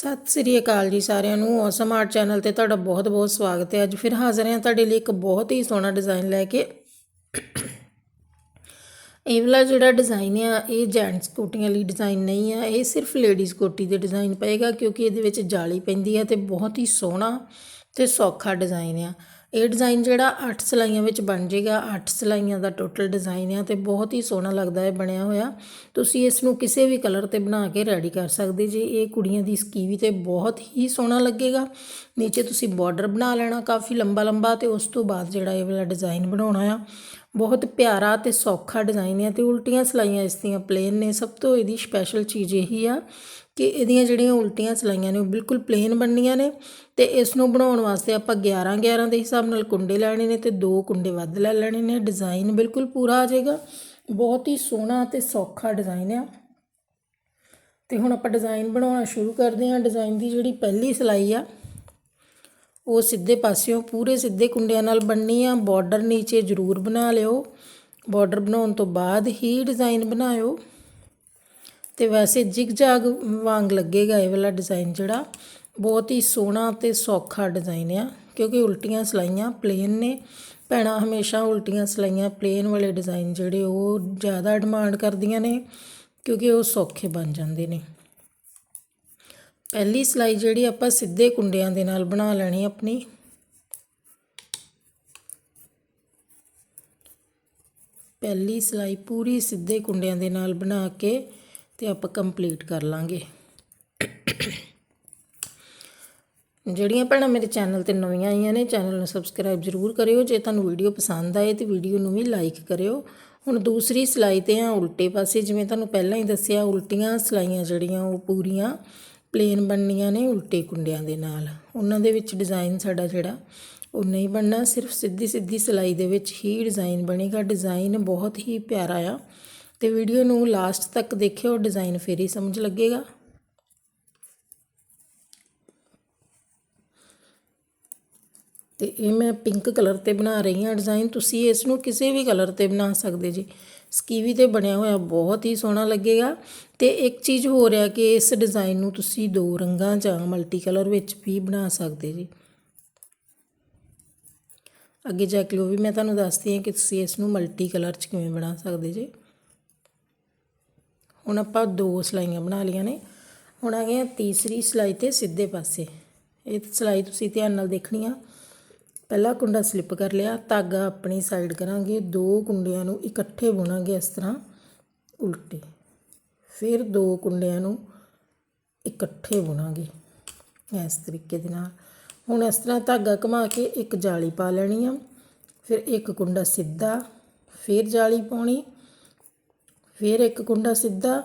ਸਤਿ ਸ੍ਰੀ ਅਕਾਲ ਜੀ ਸਾਰਿਆਂ ਨੂੰ। ਔਸਮ ਆਰਟ ਚੈਨਲ ਤੇ ਤੁਹਾਡਾ ਬਹੁਤ-ਬਹੁਤ ਸਵਾਗਤ ਹੈ। ਅੱਜ ਫਿਰ ਹਾਜ਼ਰ ਹਾਂ ਤੁਹਾਡੇ ਲਈ ਇੱਕ ਬਹੁਤ ਹੀ ਸੋਹਣਾ ਡਿਜ਼ਾਈਨ ਲੈ ਕੇ। ਇਹ ਵਾਲਾ ਜਿਹੜਾ ਡਿਜ਼ਾਈਨ ਆ, ਇਹ ਜੈਂਟਸ ਕੋਟੀਆਂ ਲਈ ਡਿਜ਼ਾਈਨ ਨਹੀਂ ਆ। ਇਹ ਸਿਰਫ ਲੇਡੀਜ਼ ਕੋਟੀ ਦੇ ਡਿਜ਼ਾਈਨ ਪਏਗਾ ਕਿਉਂਕਿ ਇਹਦੇ ਵਿੱਚ ਜਾਲੀ ਪੈਂਦੀ ਹੈ ਤੇ ਬਹੁਤ ਹੀ ਸੋਹਣਾ ਤੇ ਸੌਖਾ ਡਿਜ਼ਾਈਨ ਆ। ਇਹ ਡਿਜ਼ਾਈਨ ਜਿਹੜਾ 8 ਸਲਾਈਆਂ ਵਿੱਚ ਬਣ ਜਾਏਗਾ 8 ਸਲਾਈਆਂ ਦਾ ਟੋਟਲ ਡਿਜ਼ਾਈਨ ਆ ਤੇ ਬਹੁਤ ਹੀ ਸੋਹਣਾ ਲੱਗਦਾ ਹੈ ਬਣਿਆ ਹੋਇਆ। ਤੁਸੀਂ ਇਸ ਨੂੰ ਕਿਸੇ ਵੀ ਕਲਰ ਤੇ ਬਣਾ ਕੇ ਰੈਡੀ ਕਰ ਸਕਦੇ ਜੀ। ਇਹ ਕੁੜੀਆਂ ਦੀ ਸਕੀਵੀ ਤੇ ਬਹੁਤ ਹੀ ਸੋਹਣਾ ਲੱਗੇਗਾ। ਨੀਚੇ ਤੁਸੀਂ ਬਾਰਡਰ ਬਣਾ ਲੈਣਾ ਕਾਫੀ ਲੰਬਾ ਲੰਬਾ ਤੇ ਉਸ ਤੋਂ ਬਾਅਦ ਜਿਹੜਾ ਇਹ ਵਾਲਾ ਡਿਜ਼ਾਈਨ ਬਣਾਉਣਾ ਆ। ਬਹੁਤ ਪਿਆਰਾ ਤੇ ਸੌਖਾ ਡਿਜ਼ਾਈਨ ਹੈ ਤੇ ਉਲਟੀਆਂ ਸਲਾਈਆਂ ਇਸ ਦੀਆਂ ਪਲੇਨ ਨੇ। ਸਭ ਤੋਂ ਇਹਦੀ ਸਪੈਸ਼ਲ ਚੀਜ਼ ਇਹੀ ਆ ਕਿ ਇਹਦੀਆਂ ਜਿਹੜੀਆਂ ਉਲਟੀਆਂ ਸਲਾਈਆਂ ਨੇ ਉਹ ਬਿਲਕੁਲ ਪਲੇਨ ਬਣਨੀਆਂ ਨੇ ਤੇ ਇਸ ਨੂੰ ਬਣਾਉਣ ਵਾਸਤੇ ਆਪਾਂ 11 11 ਦੇ ਹਿਸਾਬ ਨਾਲ ਕੁੰਡੇ ਲੈਣੇ ਨੇ ਤੇ ਦੋ ਕੁੰਡੇ ਵੱਧ ਲੈ ਲੈਣੇ ਨੇ। ਡਿਜ਼ਾਈਨ ਬਿਲਕੁਲ ਪੂਰਾ ਆ ਜਾਏਗਾ। ਬਹੁਤ ਹੀ ਸੋਹਣਾ ਤੇ ਸੌਖਾ ਡਿਜ਼ਾਈਨ ਆ। ਤੇ ਹੁਣ ਆਪਾਂ ਡਿਜ਼ਾਈਨ ਬਣਾਉਣਾ ਸ਼ੁਰੂ ਕਰਦੇ ਹਾਂ। ਡਿਜ਼ਾਈਨ ਦੀ ਜਿਹੜੀ ਪਹਿਲੀ ਸਲਾਈ ਆ, ਉਹ ਸਿੱਧੇ ਪਾਸਿਓਂ ਪੂਰੇ ਸਿੱਧੇ ਕੁੰਡਿਆਂ ਨਾਲ ਬਣਨੀ ਆ। ਬਾਰਡਰ ਨੀਚੇ ਜ਼ਰੂਰ ਬਣਾ ਲਿਓ। ਬਾਰਡਰ ਬਣਾਉਣ ਤੋਂ ਬਾਅਦ ਹੀ ਡਿਜ਼ਾਈਨ ਬਣਾਇਓ। ਤੇ ਵੈਸੇ ਜਿਗਜਾਗ ਵਾਂਗ ਲੱਗੇਗਾ ਇਹ ਵਾਲਾ ਡਿਜ਼ਾਈਨ ਜਿਹੜਾ। ਬਹੁਤ ਹੀ ਸੋਹਣਾ ਤੇ ਸੌਖਾ ਡਿਜ਼ਾਈਨ ਆ, ਕਿਉਂਕਿ ਉਲਟੀਆਂ ਸਲਾਈਆਂ ਪਲੇਨ ਨੇ। ਭੈਣਾਂ ਹਮੇਸ਼ਾ ਉਲਟੀਆਂ ਸਲਾਈਆਂ ਪਲੇਨ ਵਾਲੇ ਡਿਜ਼ਾਈਨ ਜਿਹੜੇ ਉਹ ਜ਼ਿਆਦਾ ਡਿਮਾਂਡ ਕਰਦੀਆਂ ਨੇ, ਕਿਉਂਕਿ ਉਹ ਸੌਖੇ ਬਣ ਜਾਂਦੇ ਨੇ। ਪਹਿਲੀ ਸਲਾਈ ਜਿਹੜੀ ਆਪਾਂ ਸਿੱਧੇ ਕੁੰਡਿਆਂ ਦੇ ਨਾਲ ਬਣਾ ਲੈਣੀ ਆਪਣੀ। ਪਹਿਲੀ ਸਲਾਈ ਪੂਰੀ ਸਿੱਧੇ ਕੁੰਡਿਆਂ ਦੇ ਨਾਲ ਬਣਾ ਕੇ ਤੇ ਆਪਾਂ ਕੰਪਲੀਟ ਕਰ ਲਾਂਗੇ। ਜਿਹੜੀਆਂ ਭੈਣਾਂ ਮੇਰੇ ਚੈਨਲ ਤੇ ਨਵੀਆਂ ਆਈਆਂ ਨੇ ਚੈਨਲ ਨੂੰ ਸਬਸਕ੍ਰਾਈਬ ਜ਼ਰੂਰ ਕਰਿਓ। ਜੇ ਤੁਹਾਨੂੰ ਵੀਡੀਓ ਪਸੰਦ ਆਏ ਤੇ ਵੀਡੀਓ ਨੂੰ ਵੀ ਲਾਈਕ ਕਰਿਓ। ਹੁਣ ਦੂਸਰੀ ਸਿਲਾਈ ਤੇ ਆ ਉਲਟੇ ਪਾਸੇ, ਜਿਵੇਂ ਤੁਹਾਨੂੰ ਪਹਿਲਾਂ ਹੀ ਦੱਸਿਆ, ਉਲਟੀਆਂ ਸਿਲਾਈਆਂ ਜਿਹੜੀਆਂ ਉਹ ਪੂਰੀਆਂ ਪਲੇਨ ਬਣਨੀਆਂ ਨੇ ਉਲਟੇ ਕੁੰਡਿਆਂ ਦੇ ਨਾਲ। ਉਹਨਾਂ ਦੇ ਵਿੱਚ ਡਿਜ਼ਾਈਨ ਸਾਡਾ ਜਿਹੜਾ ਉਹ ਨਹੀਂ ਬਣਨਾ। ਸਿਰਫ ਸਿੱਧੀ ਸਿੱਧੀ ਸਿਲਾਈ ਦੇ ਵਿੱਚ ਹੀ ਡਿਜ਼ਾਈਨ ਬਣੇਗਾ ਡਿਜ਼ਾਈਨ ਬਹੁਤ ਹੀ ਪਿਆਰਾ ਆ। ਤੇ ਵੀਡੀਓ ਨੂੰ ਲਾਸਟ ਤੱਕ ਦੇਖਿਓ ਡਿਜ਼ਾਈਨ ਫੇਰ ਹੀ ਸਮਝ ਲੱਗੇਗਾ। ਤੇ ਇਹ ਮੈਂ ਪਿੰਕ ਕਲਰ ਤੇ ਬਣਾ ਰਹੀ ਹਾਂ ਡਿਜ਼ਾਈਨ ਤੁਸੀਂ ਇਸ ਨੂੰ ਕਿਸੇ ਵੀ ਕਲਰ ਤੇ ਬਣਾ ਸਕਦੇ ਜੀ। ਸਕੀਵੀ ਤੇ ਬਣਿਆ ਹੋਇਆ ਬਹੁਤ ਹੀ ਸੋਹਣਾ ਲੱਗੇਗਾ। ਤੇ ਇੱਕ ਚੀਜ਼ ਹੋ ਰਿਹਾ ਕਿ ਇਸ ਡਿਜ਼ਾਈਨ ਨੂੰ ਤੁਸੀਂ ਦੋ ਰੰਗਾਂ ਜਾਂ ਮਲਟੀ ਕਲਰ ਵਿੱਚ ਵੀ ਬਣਾ ਸਕਦੇ ਜੀ। ਅੱਗੇ ਜਾ ਕੇ ਉਹ ਵੀ ਮੈਂ ਤੁਹਾਨੂੰ ਦੱਸਦੀ ਹਾਂ ਕਿ ਤੁਸੀਂ ਇਸ ਨੂੰ ਮਲਟੀ ਕਲਰ 'ਚ ਕਿਵੇਂ ਬਣਾ ਸਕਦੇ ਜੀ। ਹੁਣ ਆਪਾਂ ਦੋ ਸਲਾਈਆਂ ਬਣਾ ਲਈਆਂ ਨੇ। ਹੁਣ ਆ ਗਏ ਤੀਸਰੀ ਸਲਾਈ ਤੇ ਸਿੱਧੇ ਪਾਸੇ। ਇਹ ਸਲਾਈ ਤੁਸੀਂ ਧਿਆਨ ਨਾਲ ਦੇਖਣੀ ਆ। ਪਹਿਲਾ ਕੁੰਡਾ ਸਲਿੱਪ ਕਰ ਲਿਆ। ਧਾਗਾ ਆਪਣੀ ਸਾਈਡ ਕਰਾਂਗੇ। ਦੋ ਕੁੰਡਿਆਂ ਨੂੰ ਇਕੱਠੇ ਬੁਣਾਂਗੇ ਇਸ ਤਰ੍ਹਾਂ ਉਲਟੇ। ਫਿਰ ਦੋ ਕੁੰਡਿਆਂ ਨੂੰ ਇਕੱਠੇ ਬੁਣਾਂਗੇ ਇਸ ਤਰੀਕੇ ਦੇ ਨਾਲ। ਹੁਣ ਇਸ ਤਰ੍ਹਾਂ ਧਾਗਾ ਘੁਮਾ ਕੇ ਇੱਕ ਜਾਲੀ ਪਾ ਲੈਣੀ ਆ। ਫਿਰ ਇੱਕ ਕੁੰਡਾ ਸਿੱਧਾ, ਫਿਰ ਜਾਲੀ ਪਾਉਣੀ। ਫਿਰ ਇੱਕ ਕੁੰਡਾ ਸਿੱਧਾ,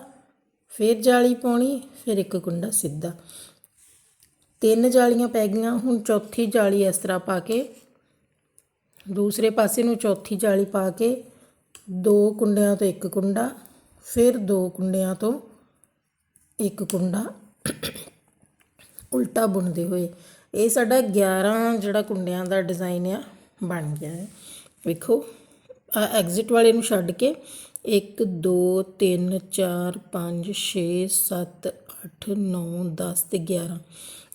ਫਿਰ ਜਾਲੀ ਪਾਉਣੀ, ਫਿਰ ਇੱਕ ਕੁੰਡਾ ਸਿੱਧਾ। ਤਿੰਨ ਜਾਲੀਆਂ ਪੈ ਗਈਆਂ, ਹੁਣ ਚੌਥੀ ਜਾਲੀ ਇਸ ਤਰ੍ਹਾਂ ਪਾ ਕੇ, ਦੂਸਰੇ ਪਾਸੇ ਨੂੰ ਚੌਥੀ ਜਾਲੀ ਪਾ ਕੇ, ਦੋ ਕੁੰਡਿਆਂ ਤੋਂ ਇੱਕ ਕੁੰਡਾ, ਫਿਰ ਦੋ ਕੁੰਡਿਆਂ ਤੋਂ ਇੱਕ ਕੁੰਡਾ। ਉਲਟਾ ਬੁਣਦੇ ਹੋਏ, ਇਹ ਸਾਡਾ 11 ਜਿਹੜਾ ਕੁੰਡਿਆਂ ਦਾ ਡਿਜ਼ਾਈਨ ਆ, ਬਣ ਗਿਆ ਹੈ। ਵੇਖੋ ਐਗਜ਼ਿਟ ਵਾਲੇ ਨੂੰ ਛੱਡ ਕੇ 1 2 3 4 5 6 7 8 9 10 ਤੇ 11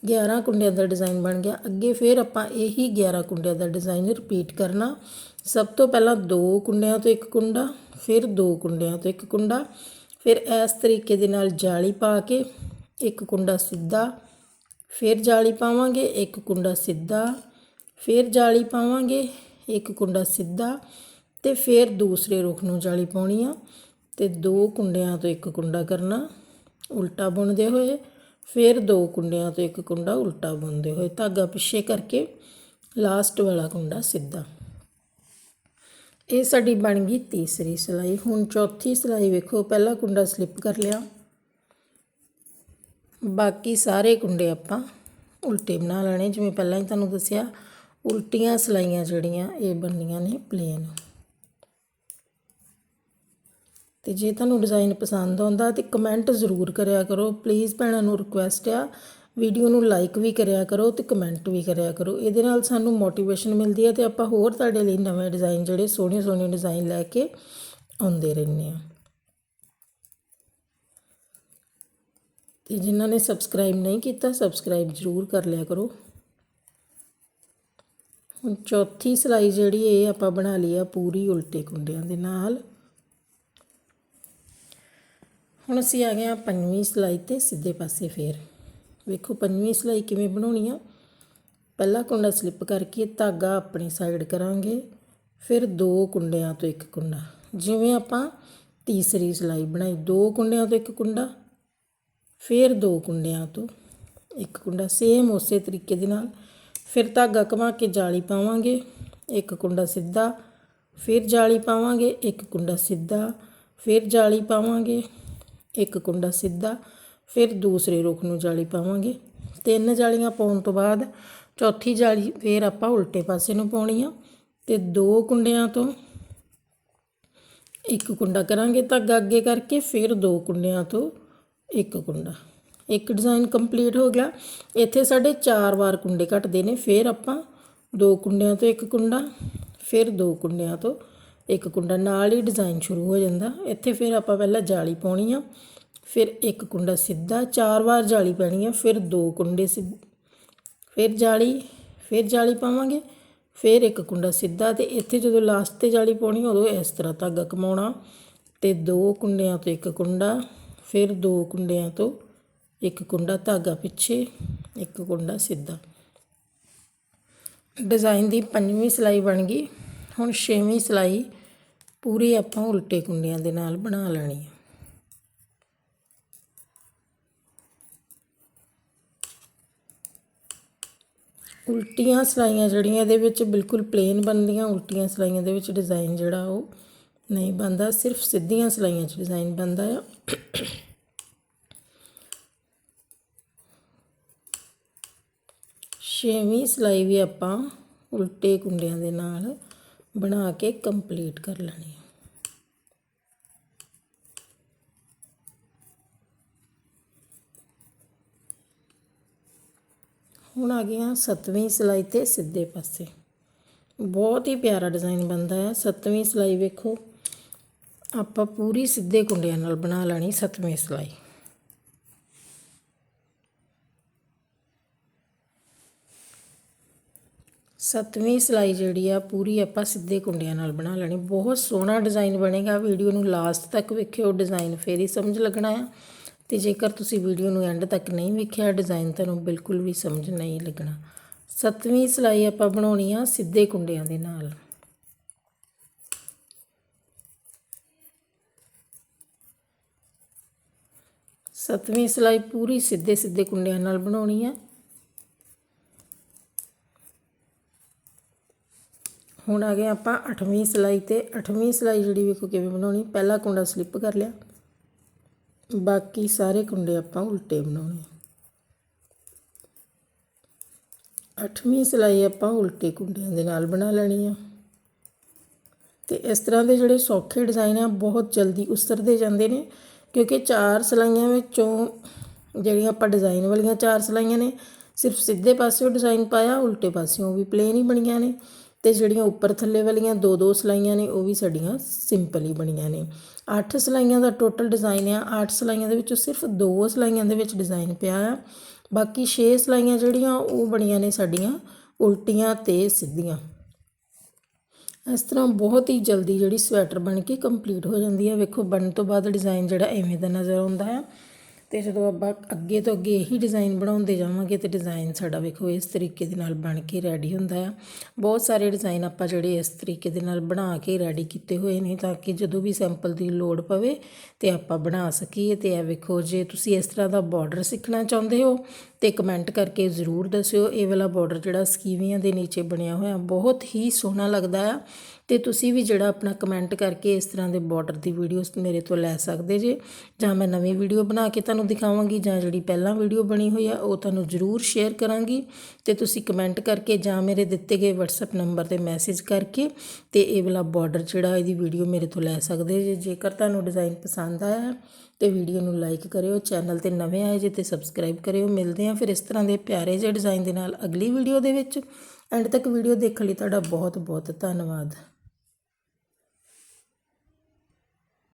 11 ਕੁੰਡਿਆਂ ਦਾ ਡਿਜ਼ਾਈਨ ਬਣ ਗਿਆ। ਅੱਗੇ ਫਿਰ ਆਪਾਂ ਇਹੀ 11 ਕੁੰਡਿਆਂ ਦਾ ਡਿਜ਼ਾਈਨ ਰਿਪੀਟ ਕਰਨਾ। ਸਭ ਤੋਂ ਪਹਿਲਾਂ ਦੋ ਕੁੰਡਿਆਂ ਤੋਂ ਇੱਕ ਕੁੰਡਾ, ਫਿਰ ਦੋ ਕੁੰਡਿਆਂ ਤੋਂ ਇੱਕ ਕੁੰਡਾ, ਫਿਰ ਇਸ ਤਰੀਕੇ ਦੇ ਨਾਲ ਜਾਲੀ ਪਾ ਕੇ ਇੱਕ ਕੁੰਡਾ ਸਿੱਧਾ, ਫਿਰ ਜਾਲੀ ਪਾਵਾਂਗੇ, ਇੱਕ ਕੁੰਡਾ ਸਿੱਧਾ, ਫਿਰ ਜਾਲੀ ਪਾਵਾਂਗੇ, ਇੱਕ ਕੁੰਡਾ ਸਿੱਧਾ ਤੇ ਫਿਰ ਦੂਸਰੇ ਰੁੱਖ ਨੂੰ ਜਾਲੀ ਪਾਉਣੀ ਆ ਤੇ ਦੋ ਕੁੰਡਿਆਂ ਤੋਂ ਇੱਕ ਕੁੰਡਾ ਕਰਨਾ, ਉਲਟਾ ਬੁਣਦੇ ਹੋਏ। ਫਿਰ ਦੋ ਕੁੰਡਿਆਂ ਤੋਂ ਇੱਕ ਕੁੰਡਾ ਉਲਟਾ ਬੁਣਦੇ ਹੋਏ। ਧਾਗਾ ਪਿੱਛੇ ਕਰਕੇ ਲਾਸਟ ਵਾਲਾ ਕੁੰਡਾ ਸਿੱਧਾ। ਇਹ ਸਾਡੀ ਬਣ ਗਈ ਤੀਸਰੀ ਸਲਾਈ। ਹੁਣ ਚੌਥੀ ਸਲਾਈ ਵੇਖੋ, ਪਹਿਲਾ ਕੁੰਡਾ ਸਲਿੱਪ ਕਰ ਲਿਆ। ਬਾਕੀ ਸਾਰੇ ਕੁੰਡੇ ਆਪਾਂ ਉਲਟੇ ਬਣਾ ਲੈਣੇ। ਜਿਵੇਂ ਪਹਿਲਾਂ ਹੀ ਤੁਹਾਨੂੰ ਦੱਸਿਆ, ਉਲਟੀਆਂ ਸਲਾਈਆਂ ਜਿਹੜੀਆਂ, ਇਹ ਬਣਨੀਆਂ ਨੇ ਪਲੇਨ ਤੇ ਜੇ ਤੁਹਾਨੂੰ ਡਿਜ਼ਾਈਨ ਪਸੰਦ ਆਉਂਦਾ ਤੇ ਕਮੈਂਟ ਜ਼ਰੂਰ ਕਰਿਆ ਕਰੋ। ਪਲੀਜ਼ ਭੈਣਾਂ ਨੂੰ ਰਿਕੁਐਸਟ ਆ ਵੀਡੀਓ ਨੂੰ ਲਾਈਕ ਵੀ ਕਰਿਆ ਕਰੋ ਤੇ ਕਮੈਂਟ ਵੀ ਕਰਿਆ ਕਰੋ। ਇਹਦੇ ਨਾਲ ਸਾਨੂੰ ਮੋਟੀਵੇਸ਼ਨ ਮਿਲਦੀ ਹੈ ਤੇ ਆਪਾਂ ਹੋਰ ਤੁਹਾਡੇ ਲਈ ਨਵੇਂ ਡਿਜ਼ਾਈਨ ਜਿਹੜੇ ਸੋਹਣੇ ਸੋਹਣੇ ਡਿਜ਼ਾਈਨ ਲੈ ਕੇ ਆਉਂਦੇ ਰਹਿੰਦੇ ਆ। ਤੇ ਜਿਨ੍ਹਾਂ ਨੇ ਸਬਸਕ੍ਰਾਈਬ ਨਹੀਂ ਕੀਤਾ ਸਬਸਕ੍ਰਾਈਬ ਜ਼ਰੂਰ ਕਰ ਲਿਆ ਕਰੋ। ਹੁਣ ਚੌਥੀ ਸਲਾਈ ਜਿਹੜੀ ਇਹ ਆਪਾਂ ਬਣਾ ਲਈ ਆ ਪੂਰੀ ਉਲਟੇ ਕੁੰਡਿਆਂ ਦੇ ਨਾਲ। ਹੁਣ ਅਸੀਂ ਆ ਗਏ ਆ ਪੰਜਵੀਂ ਸਲਾਈ ਤੇ ਸਿੱਧੇ ਪਾਸੇ ਫੇਰ। ਵੇਖੋ ਪੰਜਵੀਂ ਸਲਾਈ ਕਿਵੇਂ ਬਣਾਉਣੀ ਆ। ਪਹਿਲਾ ਕੁੰਡਾ ਸਲਿੱਪ ਕਰਕੇ ਧਾਗਾ ਆਪਣੀ ਸਾਈਡ ਕਰਾਂਗੇ, ਫਿਰ ਦੋ ਕੁੰਡਿਆਂ ਤੋਂ ਇੱਕ ਕੁੰਡਾ। ਜਿਵੇਂ ਆਪਾਂ ਤੀਸਰੀ ਸਲਾਈ ਬਣਾਈ, ਦੋ ਕੁੰਡਿਆਂ ਤੋਂ ਇੱਕ ਕੁੰਡਾ, ਫਿਰ ਦੋ ਕੁੰਡਿਆਂ ਤੋਂ ਇੱਕ ਕੁੰਡਾ। ਸੇਮ ਉਸੇ ਤਰੀਕੇ ਦੇ ਨਾਲ ਫਿਰ ਧਾਗਾ ਘੁਮਾ ਕੇ ਜਾਲੀ ਪਾਵਾਂਗੇ, ਇੱਕ ਕੁੰਡਾ ਸਿੱਧਾ, ਫਿਰ ਜਾਲੀ ਪਾਵਾਂਗੇ, ਇੱਕ ਕੁੰਡਾ ਸਿੱਧਾ, ਫਿਰ ਜਾਲੀ ਪਾਵਾਂਗੇ। ਇੱਕ ਕੁੰਡਾ ਸਿੱਧਾ, ਫਿਰ ਦੂਸਰੇ ਰੁੱਖ ਨੂੰ ਜਾਲੀ ਪਾਵਾਂਗੇ। ਤਿੰਨ ਜਾਲੀਆਂ ਪਾਉਣ ਤੋਂ ਬਾਅਦ ਚੌਥੀ ਜਾਲੀ ਫਿਰ ਆਪਾਂ ਉਲਟੇ ਪਾਸੇ ਨੂੰ ਪਾਉਣੀ ਆ ਤੇ ਦੋ ਕੁੰਡਿਆਂ ਤੋਂ ਇੱਕ ਕੁੰਡਾ ਕਰਾਂਗੇ ਧਾਗਾ ਅੱਗੇ ਕਰਕੇ, ਫਿਰ ਦੋ ਕੁੰਡਿਆਂ ਤੋਂ ਇੱਕ ਕੁੰਡਾ। ਇੱਕ ਡਿਜ਼ਾਈਨ ਕੰਪਲੀਟ ਹੋ ਗਿਆ। ਇੱਥੇ ਸਾਡੇ ਚਾਰ ਵਾਰ ਕੁੰਡੇ ਘਟਦੇ ਨੇ, ਫਿਰ ਆਪਾਂ ਦੋ ਕੁੰਡਿਆਂ ਤੋਂ ਇੱਕ ਕੁੰਡਾ, ਫਿਰ ਦੋ ਕੁੰਡਿਆਂ ਤੋਂ ਇੱਕ ਕੁੰਡਾ ਨਾਲ ਹੀ ਡਿਜ਼ਾਈਨ ਸ਼ੁਰੂ ਹੋ ਜਾਂਦਾ। ਇੱਥੇ ਫਿਰ ਆਪਾਂ ਪਹਿਲਾਂ ਜਾਲੀ ਪਾਉਣੀ ਆ, ਫਿਰ ਇੱਕ ਕੁੰਡਾ ਸਿੱਧਾ, ਚਾਰ ਵਾਰ ਜਾਲੀ ਪੈਣੀ ਆ, ਫਿਰ ਦੋ ਕੁੰਡੇ ਸਿੱਧ, ਫਿਰ ਜਾਲੀ ਫਿਰ ਜਾਲੀ ਪਾਵਾਂਗੇ, ਫਿਰ ਇੱਕ ਕੁੰਡਾ ਸਿੱਧਾ ਤੇ ਇੱਥੇ ਜਦੋਂ ਲਾਸਟ ਤੇ ਜਾਲੀ ਪਾਉਣੀ ਉਦੋਂ ਇਸ ਤਰ੍ਹਾਂ ਧਾਗਾ ਕਮਾਉਣਾ ਤੇ ਦੋ ਕੁੰਡਿਆਂ ਤੋਂ ਇੱਕ ਕੁੰਡਾ, ਫਿਰ ਦੋ ਕੁੰਡਿਆਂ ਤੋਂ ਇੱਕ ਕੁੰਡਾ ਧਾਗਾ ਪਿੱਛੇ, ਇੱਕ ਕੁੰਡਾ ਸਿੱਧਾ। ਡਿਜ਼ਾਈਨ ਦੀ ਪੰਜਵੀਂ ਸਿਲਾਈ ਬਣ ਗਈ। ਹੁਣ ਛੇਵੀਂ ਸਲਾਈ ਪੂਰੀ ਆਪਾਂ ਉਲਟੇ ਕੁੰਡਿਆਂ ਦੇ ਨਾਲ ਬਣਾ ਲੈਣੀ ਹੈ ਉਲਟੀਆਂ ਸਲਾਈਆਂ ਜਿਹੜੀਆਂ ਇਹਦੇ ਵਿੱਚ ਬਿਲਕੁਲ ਪਲੇਨ ਬਣਦੀਆਂ, ਉਲਟੀਆਂ ਸਲਾਈਆਂ ਦੇ ਵਿੱਚ ਡਿਜ਼ਾਈਨ ਜਿਹੜਾ ਉਹ ਨਹੀਂ ਬਣਦਾ, ਸਿਰਫ ਸਿੱਧੀਆਂ ਸਲਾਈਆਂ 'ਚ ਡਿਜ਼ਾਈਨ ਬਣਦਾ ਆ। ਛੇਵੀਂ ਸਲਾਈ ਵੀ ਆਪਾਂ ਉਲਟੇ ਕੁੰਡਿਆਂ ਦੇ ਨਾਲ ਬਣਾ ਕੇ ਕੰਪਲੀਟ ਕਰ ਲੈਣੀ ਹੈ ਹੁਣ ਆ ਗਏ ਹਾਂ ਸੱਤਵੀਂ ਸਲਾਈ ਤੇ ਸਿੱਧੇ ਪਾਸੇ। ਬਹੁਤ ਹੀ ਪਿਆਰਾ ਡਿਜ਼ਾਈਨ ਬਣਦਾ ਹੈ ਸੱਤਵੀਂ ਸਲਾਈ ਵੇਖੋ, ਆਪਾਂ ਪੂਰੀ ਸਿੱਧੇ ਕੁੰਡਿਆਂ ਨਾਲ ਬਣਾ ਲੈਣੀ ਸੱਤਵੀਂ ਸਲਾਈ। ਸੱਤਵੀਂ ਸਲਾਈ ਜਿਹੜੀ ਆ, ਪੂਰੀ ਆਪਾਂ ਸਿੱਧੇ ਕੁੰਡਿਆਂ ਨਾਲ ਬਣਾ ਲੈਣੀ। ਬਹੁਤ ਸੋਹਣਾ ਡਿਜ਼ਾਈਨ ਬਣੇਗਾ। ਵੀਡੀਓ ਨੂੰ ਲਾਸਟ ਤੱਕ ਵੇਖਿਓ ਡਿਜ਼ਾਈਨ ਫੇਰ ਹੀ ਸਮਝ ਲੱਗਣਾ ਆ। ਤੇ ਜੇਕਰ ਤੁਸੀਂ ਵੀਡੀਓ ਨੂੰ ਐਂਡ ਤੱਕ ਨਹੀਂ ਵੇਖਿਆ ਡਿਜ਼ਾਈਨ ਤੁਹਾਨੂੰ ਬਿਲਕੁਲ ਵੀ ਸਮਝ ਨਹੀਂ ਲੱਗਣਾ। ਸੱਤਵੀਂ ਸਲਾਈ ਆਪਾਂ ਬਣਾਉਣੀ ਆ ਸਿੱਧੇ ਕੁੰਡਿਆਂ ਦੇ ਨਾਲ। ਸੱਤਵੀਂ ਸਲਾਈ ਪੂਰੀ ਸਿੱਧੇ ਸਿੱਧੇ ਕੁੰਡਿਆਂ ਨਾਲ ਬਣਾਉਣੀ ਆ। ਹੁਣ ਆ ਗਏ ਆਪਾਂ 8ਵੀਂ ਸਲਾਈ ਤੇ 8ਵੀਂ ਸਲਾਈ ਜਿਹੜੀ ਵੇਖੋ ਕਿਵੇਂ ਬਣਾਉਣੀ, ਪਹਿਲਾ ਕੁੰਡਾ ਸਲਿੱਪ ਕਰ ਲਿਆ। ਬਾਕੀ ਸਾਰੇ ਕੁੰਡੇ ਆਪਾਂ ਉਲਟੇ ਬਣਾਉਣੇ 8ਵੀਂ ਸਲਾਈ ਆਪਾਂ ਉਲਟੇ ਕੁੰਡਿਆਂ ਦੇ ਨਾਲ ਬਣਾ ਲੈਣੀ ਆ। ਤੇ ਇਸ ਤਰ੍ਹਾਂ ਦੇ ਜਿਹੜੇ ਸੌਖੇ ਡਿਜ਼ਾਈਨ ਆ, ਬਹੁਤ ਜਲਦੀ ਉਸਰਦੇ ਜਾਂਦੇ ਨੇ, ਕਿਉਂਕਿ ਚਾਰ ਸਲਾਈਆਂ ਵਿੱਚੋਂ ਜਿਹੜੀਆਂ ਆਪਾਂ ਡਿਜ਼ਾਈਨ ਵਾਲੀਆਂ ਚਾਰ ਸਲਾਈਆਂ ਨੇ, ਸਿਰਫ ਸਿੱਧੇ ਪਾਸਿਓਂ ਡਿਜ਼ਾਈਨ ਪਾਇਆ, ਉਲਟੇ ਪਾਸਿਓਂ ਵੀ ਪਲੇਨ ਹੀ ਬਣੀਆਂ ਨੇ। ਤੇ ਜਿਹੜੀਆਂ ਉੱਪਰ ਥੱਲੇ ਵਾਲੀਆਂ ਦੋ ਦੋ ਸਲਾਈਆਂ ਨੇ, ਉਹ ਵੀ ਸਾਡੀਆਂ ਸਿੰਪਲ ਹੀ ਬਣੀਆਂ ਨੇ। 8 ਸਲਾਈਆਂ ਦਾ ਟੋਟਲ ਡਿਜ਼ਾਈਨ ਆ। 8 ਸਲਾਈਆਂ ਦੇ ਵਿੱਚੋਂ ਸਿਰਫ ਦੋ ਸਲਾਈਆਂ ਦੇ ਵਿੱਚ ਡਿਜ਼ਾਈਨ ਪਿਆ ਆ। ਬਾਕੀ 6 ਸਲਾਈਆਂ ਜਿਹੜੀਆਂ, ਉਹ ਬਣੀਆਂ ਨੇ ਸਾਡੀਆਂ ਉਲਟੀਆਂ ਤੇ ਸਿੱਧੀਆਂ। ਇਸ ਤਰ੍ਹਾਂ ਬਹੁਤ ਹੀ ਜਲਦੀ ਜਿਹੜੀ ਸਵੈਟਰ ਬਣ ਕੇ ਕੰਪਲੀਟ ਹੋ ਜਾਂਦੀ ਹੈ ਵੇਖੋ, ਬਣਨ ਤੋਂ ਬਾਅਦ ਡਿਜ਼ਾਈਨ ਜਿਹੜਾ ਐਵੇਂ ਦਾ ਨਜ਼ਰ ਆਉਂਦਾ ਹੈ ਅਤੇ ਜਦੋਂ ਆਪਾਂ ਅੱਗੇ ਤੋਂ ਅੱਗੇ ਇਹੀ ਡਿਜ਼ਾਈਨ ਬਣਾਉਂਦੇ ਜਾਵਾਂਗੇ ਤਾਂ ਡਿਜ਼ਾਈਨ ਸਾਡਾ ਵੇਖੋ ਇਸ ਤਰੀਕੇ ਦੇ ਨਾਲ ਬਣ ਕੇ ਰੈਡੀ ਹੁੰਦਾ ਆ। ਬਹੁਤ ਸਾਰੇ ਡਿਜ਼ਾਈਨ ਆਪਾਂ ਜਿਹੜੇ ਇਸ ਤਰੀਕੇ ਦੇ ਨਾਲ ਬਣਾ ਕੇ ਰੈਡੀ ਕੀਤੇ ਹੋਏ ਨੇ ਤਾਂ ਕਿ ਜਦੋਂ ਵੀ ਸੈਂਪਲ ਦੀ ਲੋੜ ਪਵੇ ਤੇ ਆਪਾਂ ਬਣਾ ਸਕੀਏ ਤੇ ਇਹ ਵੇਖੋ ਜੇ ਤੁਸੀਂ ਇਸ ਤਰ੍ਹਾਂ ਦਾ ਬਾਰਡਰ ਸਿੱਖਣਾ ਚਾਹੁੰਦੇ ਹੋ ਤੇ ਕਮੈਂਟ ਕਰਕੇ ਜ਼ਰੂਰ ਦੱਸਿਓ। ਇਹ ਵਾਲਾ ਬਾਰਡਰ ਜਿਹੜਾ ਸਕੀਵੀਆਂ ਦੇ ਨੀਚੇ ਬਣਿਆ ਹੋਇਆ, ਬਹੁਤ ਹੀ ਸੋਹਣਾ ਲੱਗਦਾ ਆ। ਤੇ ਤੁਸੀਂ ਵੀ ਜਿਹੜਾ ਆਪਣਾ ਕਮੈਂਟ ਕਰਕੇ ਇਸ ਤਰ੍ਹਾਂ ਦੇ ਬਾਰਡਰ ਦੀ ਵੀਡੀਓਸ ਮੇਰੇ ਤੋਂ ਲੈ ਸਕਦੇ ਜੇ। ਜਾਂ ਮੈਂ ਨਵੀਂ ਵੀਡੀਓ ਬਣਾ ਕੇ ਤੁਹਾਨੂੰ ਦਿਖਾਵਾਂਗੀ ਜਾਂ ਜਿਹੜੀ ਪਹਿਲਾਂ ਵੀਡੀਓ ਬਣੀ ਹੋਈ ਆ, ਉਹ ਤੁਹਾਨੂੰ ਜ਼ਰੂਰ ਸ਼ੇਅਰ ਕਰਾਂਗੀ। ਤੇ ਤੁਸੀਂ ਕਮੈਂਟ ਕਰਕੇ ਜਾਂ ਮੇਰੇ ਦਿੱਤੇ ਗਏ WhatsApp ਨੰਬਰ ਤੇ ਮੈਸੇਜ ਕਰਕੇ ਤੇ ਇਹ ਵਾਲਾ ਬਾਰਡਰ ਜਿਹੜਾ ਇਹਦੀ ਵੀਡੀਓ ਮੇਰੇ ਤੋਂ ਲੈ ਸਕਦੇ ਜੇ, ਜੇਕਰ ਤੁਹਾਨੂੰ ਡਿਜ਼ਾਈਨ ਪਸੰਦ ਆਇਆ। ਤੇ ਵੀਡੀਓ ਨੂੰ ਲਾਈਕ ਕਰਿਓ ਚੈਨਲ ਤੇ ਨਵੇਂ ਆਏ ਜੇ ਤੇ ਸਬਸਕ੍ਰਾਈਬ ਕਰਿਓ। ਮਿਲਦੇ ਆ ਫਿਰ ਇਸ ਤਰ੍ਹਾਂ ਦੇ ਪਿਆਰੇ ਜਿਹੇ ਡਿਜ਼ਾਈਨ ਦੇ ਨਾਲ ਅਗਲੀ ਵੀਡੀਓ ਦੇ ਵਿੱਚ। ਐਂਡ ਤੱਕ ਵੀਡੀਓ ਦੇਖਣ ਲਈ ਤੁਹਾਡਾ ਬਹੁਤ ਬਹੁਤ ਧੰਨਵਾਦ।